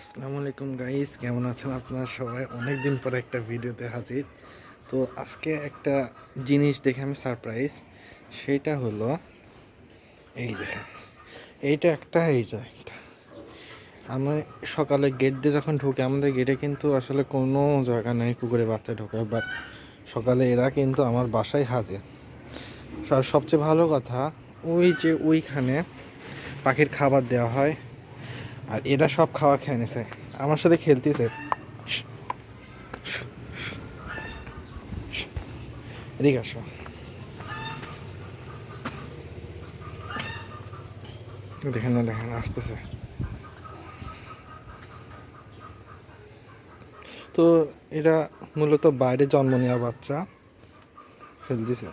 আসসালামু আলাইকুম গাইস, কেমন আছেন আপনারা সবাই? অনেক দিন পরে একটা ভিডিওতে হাজির। তো আজকে একটা জিনিস দেখে আমি সারপ্রাইজ সেটা হলো, এই দেখেন, এইটা একটা এইটা একটা। আমার সকালে গেট দিয়ে যখন ঢুকে, আমাদের গেটে কিন্তু আসলে কোনো জায়গা নেই কুকুরে বাচ্চা ঢোকার বাট সকালে এরা কিন্তু আমার বাসায় হাজির। সবচেয়ে ভালো কথা, ওই যে ওইখানে পাখির খাবার দেওয়া হয়। আর এরা সব খাবার খেয়ে নিছে। আমার সাথে খেলতেছে। এদিকে আসো। দেখেন না, দেখেন, আসতেছে। তো এরা মূলত বাইরে জন্ম নেওয়া বাচ্চা খেলতেছে।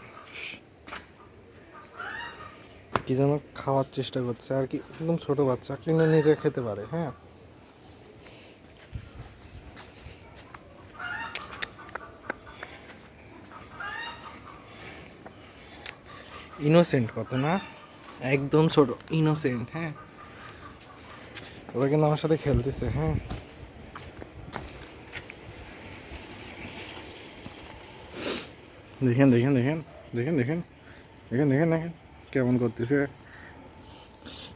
কি যেন খাওয়ার চেষ্টা করছে, আর কি, একদম ছোট বাচ্চা কিন্তু নিজে খেতে পারে হ্যাঁ। ইনোসেন্ট কত না? একদম ছোট ইনোসেন্ট হ্যাঁ। ওরা কিন্তু আমার সাথে খেলতেছে হ্যাঁ। দেখেন দেখেন দেখেন দেখেন দেখেন দেখেন দেখেন দেখেন। কেমন করতেছে?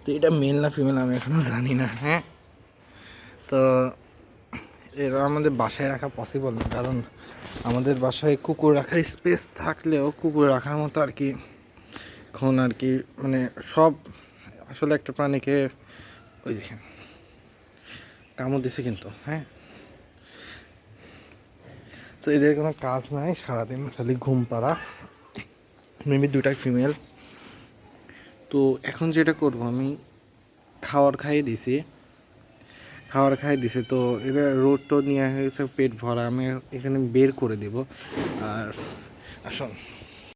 তো এটা মেল না ফিমেল আমি এখনও জানি না হ্যাঁ? তো এরা আমাদের বাসায় রাখা পসিবল না, কারণ আমাদের বাসায় কুকুর রাখার স্পেস থাকলেও কুকুর রাখার মতো আর কি, এখন আর কি মানে সব আসলে একটা প্রাণীকে ওই দেখেন, কামড় দিছে কিন্তু হ্যাঁ? তো এদের কোনো কাজ নাই, সারাদিন খালি ঘুম পাড়া মেবি দুটাই ফিমেল তো এখন যেটা করব, আমি খাওয়ার খাইয়ে দিছি। খাওয়ার খাইয়ে দিছি, তো এটা রোড টোড নিয়ে হয়েছে পেট ভরা, আমি এখানে বের করে দেব। আর আসুন।